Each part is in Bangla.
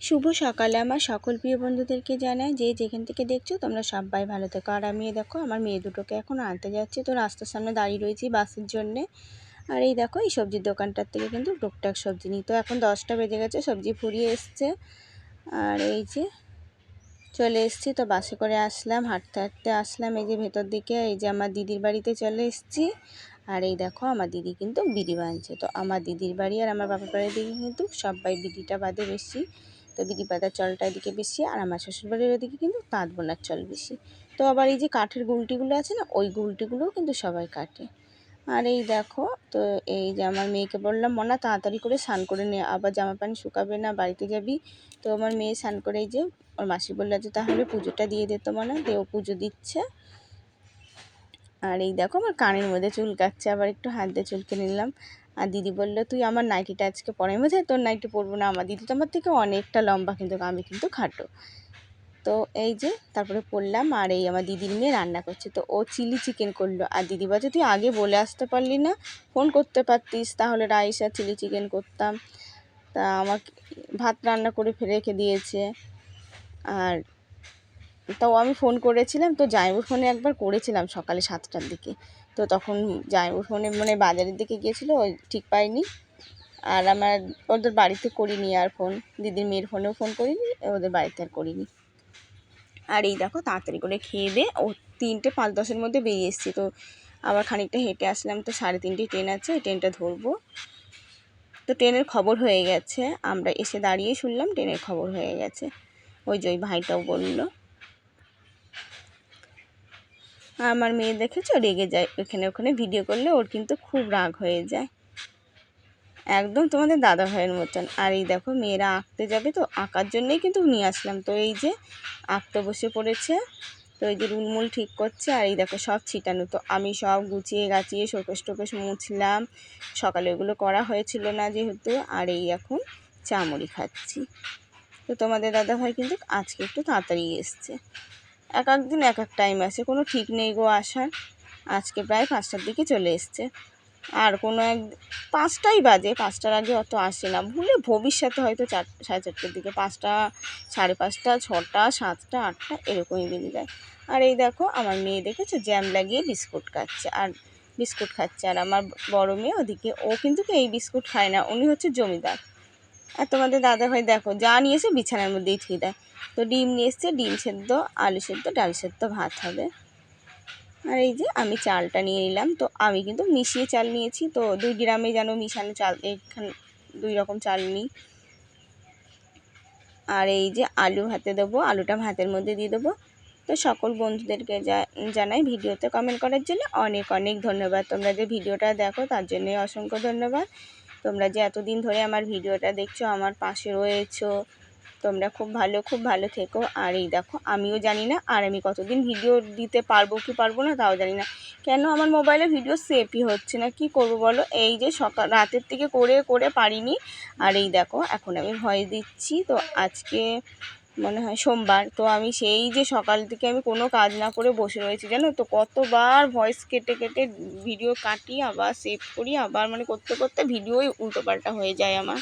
শুভ সকালে আমার সকল প্রিয় বন্ধুদেরকে জানাই, যে যেখান থেকে দেখছ তোমরা সবাই ভালো থেকো। আর আমি দেখো, আমার মেয়ে দুটোকে এখন আনতে যাচ্ছি। তো রাস্তার সামনে দাঁড়িয়ে রয়েছি বাসের জন্যে। আর এই দেখো, এই সবজির দোকানটার থেকে কিন্তু টুকটাক সবজি নিই। তো এখন দশটা বেজে গেছে, সবজি ফুরিয়ে এসছে। আর এই যে চলে এসছি, তো বাসে করে আসলাম, হাঁটতে হাঁটতে আসলাম। এই যে ভেতর দিকে, এই যে আমার দিদির বাড়িতে চলে এসছি। আর এই দেখো, আমার দিদি কিন্তু বিড়ি বাঁধছে তো আমার দিদির বাড়ি আর আমার বাবার বাড়ির দিকে কিন্তু সবাই বিড়িটা বাঁধে বেশি। তো বিড়ি পাতার চলটা এদিকে বেশি, আর আমার শ্বশুরবাড়ির ওদিকে কিন্তু তাঁত বোনার চল বেশি। তো আবার এই যে কাঠের গুলটিগুলো আছে না, ওই গুলটিগুলোও কিন্তু সবাই কাটে। আর এই দেখো, তো এই যে আমার মেয়েকে বললাম, মনা, তাড়াতাড়ি করে স্নান করে নে, আবার জামা প্যান্ট শুকাবে না, বাড়িতে যাবি? তো আমার মেয়ে স্নান করে এই যে, ওর মাসি বলল যে তাহলে পুজোটা দিয়ে দিত মনে, দেও পুজো দিচ্ছে। আর এই দেখো, আমার কানের মধ্যে চুল কাটছে, আবার একটু হাত দিয়ে চুলকে নিলাম। আর দিদি বলল, তুই আমার নাইটিটা আজকে পরে বোঝায় তোর নাইটি পরবো না, আমার দিদি তো আমার থেকে অনেকটা লম্বা কিন্তু, আমি কিন্তু খাটো। তো এই যে, তারপরে পড়লাম আর এই আমার দিদির মেয়ে রান্না করছে। তো ও চিলি চিকেন করল। আর দিদি বলছে, তুই আগে বলে আসতে পারলি না, ফোন করতে পারতিস, তাহলে রাইস আর চিলি চিকেন করতাম। তা আমাকে ভাত রান্না করে ফেলে রেখে দিয়েছে। আর তাও আমি ফোন করেছিলাম, তো জামাইবুর ফোনে একবার করেছিলাম সকালে সাতটার দিকে। তো তখন জামাইবুর ফোনে মানে বাজারের দিকে গিয়েছিল, ওই ঠিক পাইনি। আর আমার, ওদের বাড়িতে করিনি আর ফোন, দিদির মেয়ের ফোনেও ফোন করিনি, ওদের বাড়িতে আর করিনি। আর এই দেখো তাড়াতাড়ি করে খেয়ে দে, ও তিনটে পাঁচ দশের মধ্যে বেরিয়ে এসেছি। তো আবার খানিকটা হেঁটে আসলাম, তো সাড়ে তিনটে ট্রেন আছে ট্রেনটা ধরবো। তো ট্রেনের খবর হয়ে গেছে, আমরা এসে দাঁড়িয়ে শুনলাম ট্রেনের খবর হয়ে গেছে। ওই যে ওই ভাইটাও বলল আমার মেয়ে দেখেছ? রেগে যায় ওখানে ওখানে ভিডিও করলে ওর কিন্তু খুব রাগ হয়ে যায়। একদম তোমাদের দাদা ভাইয়ের মতন। আর এই দেখো, মেয়েরা আঁকতে যাবে তো, আঁকার জন্যই কিন্তু নিয়ে আসলাম। তো এই যে আঁকতে বসে পড়েছে, তো এই যে রুলমুল ঠিক করছে, আর এই দেখো সব ছিটানো। তো আমি সব গুছিয়ে গাছিয়ে শোকেশ টোকেশ মুছলাম। সকালে ওগুলো করা হয়েছিল না যেহেতু, আর এই এখন চামড়ি খাচ্ছি। তো তোমাদের দাদা ভাই কিন্তু আজকে একটু তাড়াতাড়ি এসছে। এক এক দিন এক এক টাইম আছে কোনো ঠিক নেই গো আসার। আজকে প্রায় পাঁচটার দিকে চলে এসছে। আর কোনো এক পাঁচটাই বাজে, পাঁচটার আগে অত আসে না। ভুলে ভবিষ্যতে হয়তো চার, সাড়ে চারটের দিকে, পাঁচটা, সাড়ে পাঁচটা, ছটা, সাতটা, আটটা, এরকমই বেরিয়ে যায়। আর এই দেখো, আমার মেয়ে দেখেছ, জ্যাম লাগিয়ে বিস্কুট খাচ্ছে। আর বিস্কুট খাচ্ছে, আর আমার বড় মেয়ে ওদিকে, ও কিন্তু এই বিস্কুট খায় না, উনি হচ্ছে জমিদার। আর তোমাদের দাদা ভাই দেখো, যা নিয়েছে বিছানার মধ্যেই থুয়ে দেয়। তো ডিম নিয়ে এসছে, ডিম সেদ্ধ, আলু সেদ্ধ, ডাল সেদ্ধ, ভাত হবে। আর এই যে আমি চালটা নিয়ে নিলাম, তো আমি কিন্তু মিশিয়ে চাল নিয়েছি, তো দুই গ্রামে যেন মিশানো চাল, এখানে দুই রকম চাল নিই। আর এই যে আলু ভাতে দেবো, আলুটা ভাতের মধ্যে দিয়ে দেবো। তো সকল বন্ধুদেরকে জানাই ভিডিওতে কমেন্ট করার জন্য অনেক অনেক ধন্যবাদ। তোমরা যে ভিডিওটা দেখো, তার জন্যই অসংখ্য ধন্যবাদ। তোমরা যে এতদিন ধরে আমার ভিডিওটা দেখছ, আমার পাশে রয়েছো তোমরা খুব ভালো খুব ভালো থেকো। আর এই দেখো, আমিও জানি না আর আমি কতদিন ভিডিও দিতে পারব কি পারব না, তাও জানি না। কেন আমার মোবাইলে ভিডিও সেভই হচ্ছে না? কি করব বলো? এই যে সকাল, রাতের থেকে করে করে পারিনি। আর এই দেখো, এখন আমি ভয় দিচ্ছি। তো আজকে মনে হয় সোমবার, তো আমি সেই যে সকাল থেকে আমি কোনো কাজ না করে বসে রয়েছি, জানো তো? কতবার ভয়েস কেটে কেটে ভিডিও কাটি, আবার সেভ করি, আবার মানে করতে করতে ভিডিওই উল্টোপাল্টা হয়ে যায় আমার।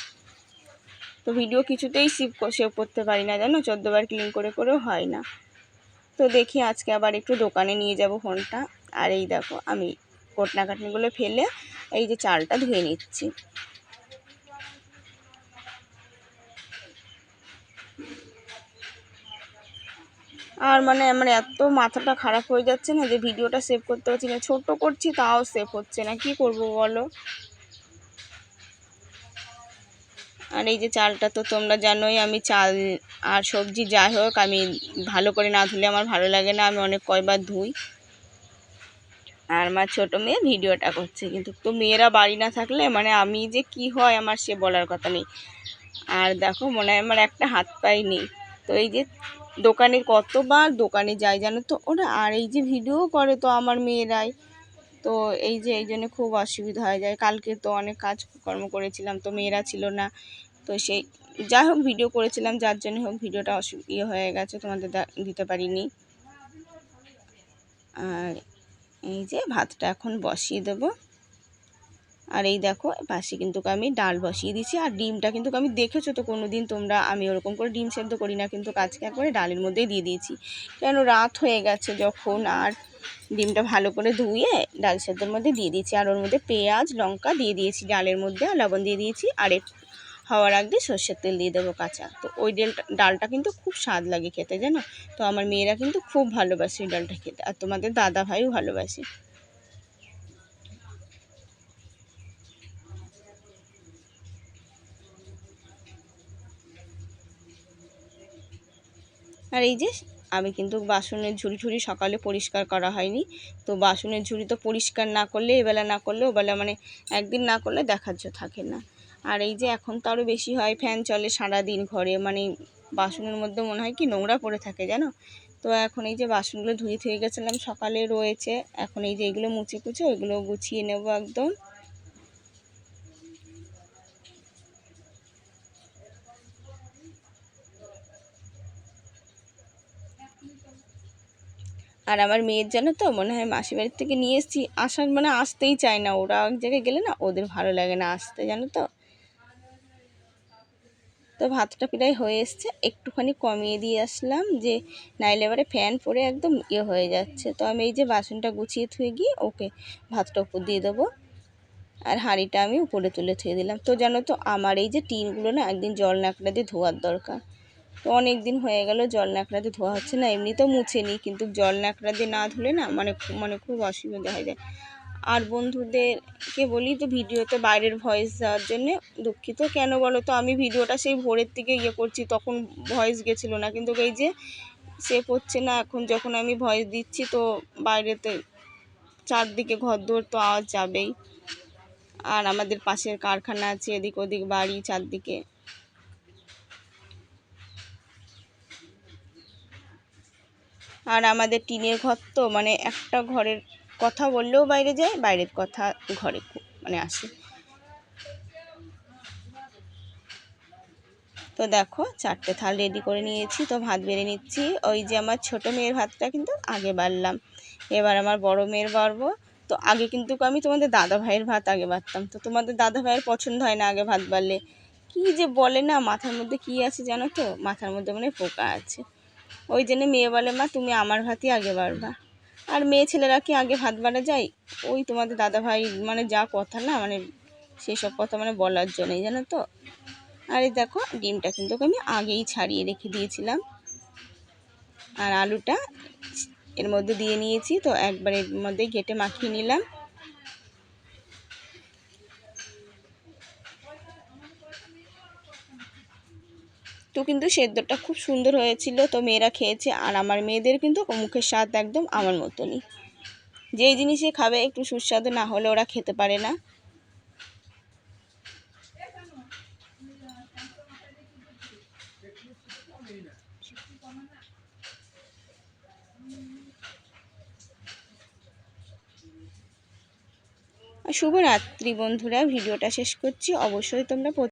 তো ভিডিও কিছুতেই সেভ সেভ করতে পারি না, জানো? চোদ্দোবার ক্লিন করে করেও হয় না। তো দেখি আজকে আবার একটু দোকানে নিয়ে যাব ফোনটা আর এই দেখো, আমি কোটনা কাটনিগুলো ফেলে এই যে চালটা ধুয়ে নিচ্ছি। আর মানে আমার এত মাথাটা খারাপ হয়ে যাচ্ছে না যে ভিডিওটা সেভ করতে পারছি না। ছোটো করছি, তাও সেভ হচ্ছে না। কি করব বলো? আর এই যে চালটা তো তোমরা জানোই, আমি চাল আর সবজি যাই হোক, আমি ভালো করে না ধুলে আমার ভালো লাগে না, আমি অনেক কয়বার ধুই। আর আমার ছোটো মেয়ে ভিডিওটা করছে, কিন্তু তো মেয়েরা বাড়ি না থাকলে মানে আমি যে কি হয় আমার সে বলার কথা নেই। আর দেখো, মনে হয় আমার একটা হাত পাই নেই। তো এই যে দোকানে কতবার দোকানে যাই জানো তো, ওরা আর এই যে ভিডিও করে তো আমার মেয়েরাই। তো এই যে এই জন্য খুব অসুবিধা হয়ে যায়। কালকে তো অনেক কাজকর্ম করেছিলাম, তো মেয়েরা ছিল না। তো সেই, যাই হোক ভিডিও করেছিলাম, যার জন্য হোক ভিডিওটা অসু ইয়ে হয়ে গেছে, তোমাদের দিতে পারিনি। আর এই যে ভাতটা এখন বসিয়ে দেব। আর এই দেখো পাশে কিন্তু আমি ডাল বসিয়ে দিচ্ছি আর ডিমটা কিন্তু আমি দেখেছ তো কোনো দিন তোমরা, আমি ওরকম করে ডিম সেদ্ধ করি না, কিন্তু আজকে একবারে ডালের মধ্যেই দিয়ে দিয়েছি। কেন রাত হয়ে গেছে যখন, আর ডিমটা ভালো করে ধুয়ে ডাল সেদ্ধর মধ্যে দিয়ে দিয়েছি, আর ওর মধ্যে পেঁয়াজ, লঙ্কা দিয়ে দিয়েছি ডালের মধ্যে, আর লবণ দিয়ে দিয়েছি, আর হওয়ার আগে সর্ষের তেল দিয়ে দেবো কাঁচা। তো ওই ডালটা ডালটা কিন্তু খুব স্বাদ লাগে খেতে, জানো? তো আমার মেয়েরা কিন্তু খুব ভালোবাসে ওই ডালটা খেতে, আর তোমাদের দাদা ভাইও ভালোবাসে। আর এই যে, আমি কিন্তু বাসনের ঝুড়ি ঝুড়ি সকালে পরিষ্কার করা হয়নি। তো বাসনের ঝুড়ি তো পরিষ্কার না করলে, এবেলা না করলে ওবেলা মানে একদিন না করলে দেখার থাকে না। আর এই যে এখন তো আরও বেশি হয়, ফ্যান চলে সারাদিন ঘরে মানে বাসনের মধ্যে মনে হয় কি নোংরা পড়ে থাকে, জানো? তো এখন এই যে বাসনগুলো ধুয়ে ধুয়ে গেছিলাম, সকালে রয়েছে। এখন এই যে এগুলো মুছে কুচে ওইগুলো গুছিয়ে নেব একদম। আর আমার মেয়ের জন্য তো মনে হয় মাসি বাড়ির থেকে নিয়ে এসেছি, আসার মানে আসতেই চায় না, ওরা এক জায়গায় গেলে না ওদের ভালো লাগে না আসতে, জানো তো? তো ভাতটা প্রায় হয়ে এসছে। একটুখানি কমিয়ে দিয়ে আসলাম যে নাইলে এবারে ফ্যান পরে একদম ইয়ে হয়ে যাচ্ছে। তো আমি এই যে বাসনটা গুছিয়ে থুয়ে গিয়ে ওকে ভাতটা উপর দিয়ে দেবো। আর হাঁড়িটা আমি উপরে তুলে থুয়ে দিলাম। তো জানো তো, আমার এই যে টিনগুলো না একদিন জল নাকড়া দিয়ে ধোয়ার দরকার। তো অনেক দিন হয়ে গেল জল ন্যাকড়া দিয়ে ধোয়া হচ্ছে না। এমনি তো মুছে নিই কিন্তু জল ন্যাকড়া দিয়ে না ধুলে না মানে মানে খুব অসুবিধা হয়ে যায়। আর বন্ধুদেরকে বলি তো ভিডিওতে বাইরের ভয়েস দেওয়ার জন্যে, দুঃখিত। কেন বলো তো, আমি ভিডিওটা সেই ভোরের থেকে ইয়ে করছি, তখন ভয়েস গেছিল না। কিন্তু এই যে সে করছে না, এখন যখন আমি ভয়েস দিচ্ছি তো বাইরেতে চারদিকে ঘর দৌড় তো আওয়াজ যাবেই। আর আমাদের পাশের কারখানা আছে, এদিক ওদিক বাড়ি চারদিকে। আর আমাদের টিনের ঘর তো মানে একটা ঘরের কথা বললেও বাইরে যায়, বাইরের কথা ঘরে মানে আসে। তো দেখো, চারটে থাল রেডি করে নিয়েছি, তো ভাত বেড়ে নিচ্ছি। ওই যে আমার ছোট মেয়ের ভাতটা কিন্তু আগে বাড়লাম। এবার আমার বড় মেয়ের বাড়বো। তো আগে কিন্তু আমি তোমাদের দাদা ভাইয়ের ভাত আগে বাড়তাম। তো তোমাদের দাদা ভাইয়ের পছন্দ হয় না আগে ভাত বাড়লে। কী যে বলে না, মাথার মধ্যে কী আছে জানো তো? মাথার মধ্যে মানে পোকা আছে। ওই জন্য মেয়ে বলে, মা, তুমি আমার ভাতই আগে বাড়বা। আর মেয়ে ছেলেরা কি আগে ভাত বাড়া যায়? ওই তোমাদের দাদা ভাই মানে যা কথা না মানে সেসব কথা মানে বলার জন্যই, জানো তো? আরে দেখো, ডিমটা কিন্তু আমি আগেই ছাড়িয়ে রেখে দিয়েছিলাম। আর আলুটা এর মধ্যে দিয়ে নিয়েছি, তো একবার এর মধ্যে ঘেটে মাখিয়ে নিলাম। তো কিন্তু সেদ্ধটা খুব সুন্দর হয়েছিল। তো মেয়েরা খেয়েছে আর আমার মেয়েদের কিন্তু মুখের স্বাদ একদম আমার মতনই। যেই জিনিসে খাবে একটু সুস্বাদু না হলে ওরা খেতে পারে না। শুভরাত্রি বন্ধুরা, ভিডিওটা শেষ করছি। অবশ্যই তোমরা